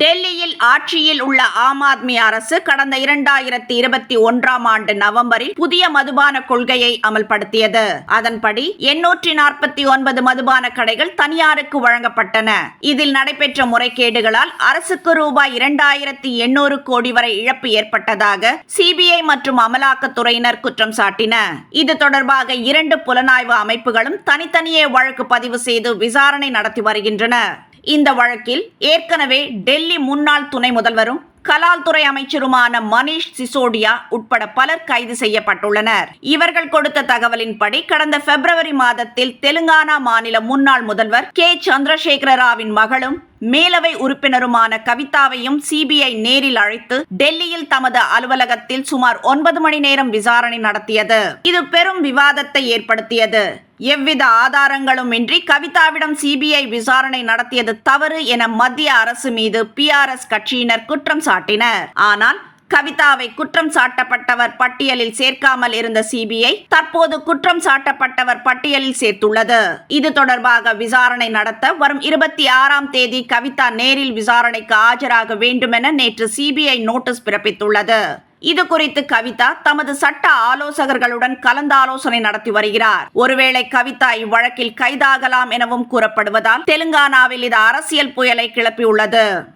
டெல்லியில் ஆட்சியில் உள்ள ஆம் ஆத்மி அரசு கடந்த இரண்டாயிரத்தி இருபத்தி ஒன்றாம் ஆண்டு நவம்பரில் புதிய மதுபான கொள்கையை அமல்படுத்தியது. அதன்படி எண்ணூற்றி நாற்பத்தி ஒன்பது மதுபான கடைகள் தனியாருக்கு வழங்கப்பட்டன. இதில் நடைபெற்ற முறைகேடுகளால் அரசுக்கு ரூபாய் இரண்டாயிரத்தி எண்ணூறு கோடி வரை இழப்பு ஏற்பட்டதாக சிபிஐ மற்றும் அமலாக்கத்துறையினர் குற்றம் சாட்டின. இது தொடர்பாக இரண்டு புலனாய்வு அமைப்புகளும் தனித்தனியே வழக்கு பதிவு செய்து விசாரணை நடத்தி வருகின்றன. இந்த வழக்கில் ஏற்கனவே டெல்லி முன்னாள் துணை முதல்வரும் கலால்துறை அமைச்சருமான மணீஷ் சிசோடியா உட்பட பலர் கைது செய்யப்பட்டுள்ளனர். இவர்கள் கொடுத்த தகவலின்படி கடந்த பிப்ரவரி மாதத்தில் தெலுங்கானா மாநில முன்னாள் முதல்வர் கே. சந்திரசேகர ராவின் மகளும் மேலவை உறுப்பினருமான கவிதாவையும் சிபிஐ நேரில் அழைத்து டெல்லியில் தமது அலுவலகத்தில் சுமார் ஒன்பது மணி நேரம் விசாரணை நடத்தியது. இது பெரும் விவாதத்தை ஏற்படுத்தியது. எவ்வித ஆதாரங்களும் இன்றி கவிதாவிடம் சிபிஐ விசாரணை நடத்தியது தவறு என மத்திய அரசு மீது பிஆர்எஸ் கட்சியினர் குற்றம் சாட்டினர். ஆனால் கவிதாவை குற்றம் சாட்டப்பட்டவர் பட்டியலில் சேர்க்காமல் இருந்த சிபிஐ தற்போது குற்றம் சாட்டப்பட்டவர் பட்டியலில் சேர்த்துள்ளது. இது தொடர்பாக விசாரணை நடத்த வரும் இருபத்தி ஆறாம் தேதி கவிதா நேரில் விசாரணைக்கு ஆஜராக வேண்டுமென நேற்று சிபிஐ நோட்டீஸ் பிறப்பித்துள்ளது. இது குறித்து கவிதா தமது சட்ட ஆலோசகர்களுடன் கலந்தாலோசனை நடத்தி வருகிறார். ஒருவேளை கவிதா இவ்வழக்கில் கைதாகலாம் எனவும் கூறப்படுவதால் தெலுங்கானாவில் இது அரசியல் புயலை கிளப்பியுள்ளது.